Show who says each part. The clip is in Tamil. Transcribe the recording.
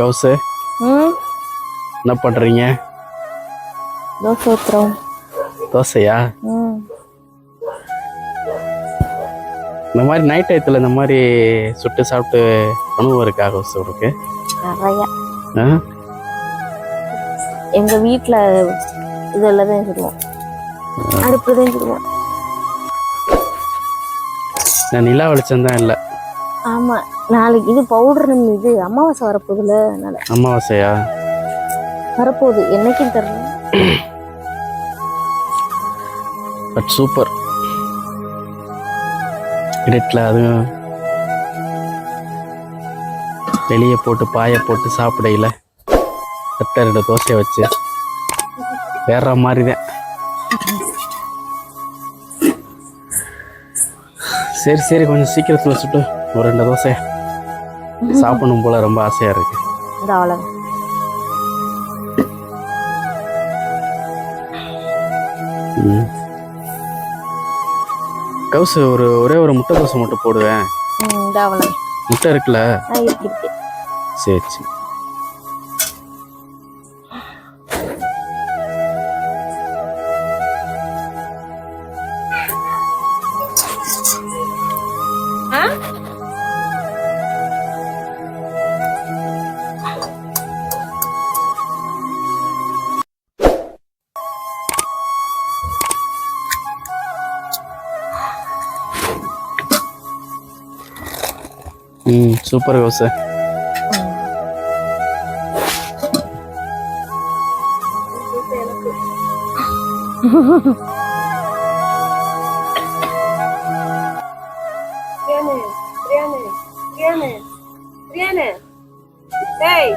Speaker 1: கௌசு என்ன பண்ணுறீங்க
Speaker 2: தோசை ஊத்துறோம்.
Speaker 1: தோசையா? இந்த மாதிரி நைட் டயத்தில் இந்த மாதிரி சுட்டு சாப்பிட்டு அனுபவம் இருக்கா கௌசு உங்களுக்கு?
Speaker 2: நிறையா. எங்க வீட்ல இதெல்லாம் தான் சொல்லுவோம் அடுப்பு தான் சொல்லுவோம்
Speaker 1: நான் நிலா வெளிச்சம் தான் இல்லை.
Speaker 2: ஆமா. நாளைக்கு இது பவுடர் இது அமாவாசை வரப்போகுதுல அதனால.
Speaker 1: அமாவாசையா?
Speaker 2: வரப்போகுது. என்னைக்கும் தெரியல
Speaker 1: பட் சூப்பர் இருட்டில் அதுவும் வெளியே போட்டு பாயை போட்டு சாப்பிடையில. ரெண்டு தோசையை வச்சு. வேற மாதிரி தான் சரி சரி கொஞ்சம் சீக்கிரத்தில் சுட்டு ஒரு ரெண்டு தோசை சாப்பிடணும் போல ரொம்ப ஆசையாக இருக்கு. கவுசு ஒரு ஒரே ஒரு முட்டை தோசை மட்டும் போடுவேன். முட்டை இருக்குல்ல? சரி சரி. हम्म सुपर व्यवसाय
Speaker 3: Tienes, tienes, tienes, tienes. ¡Ey!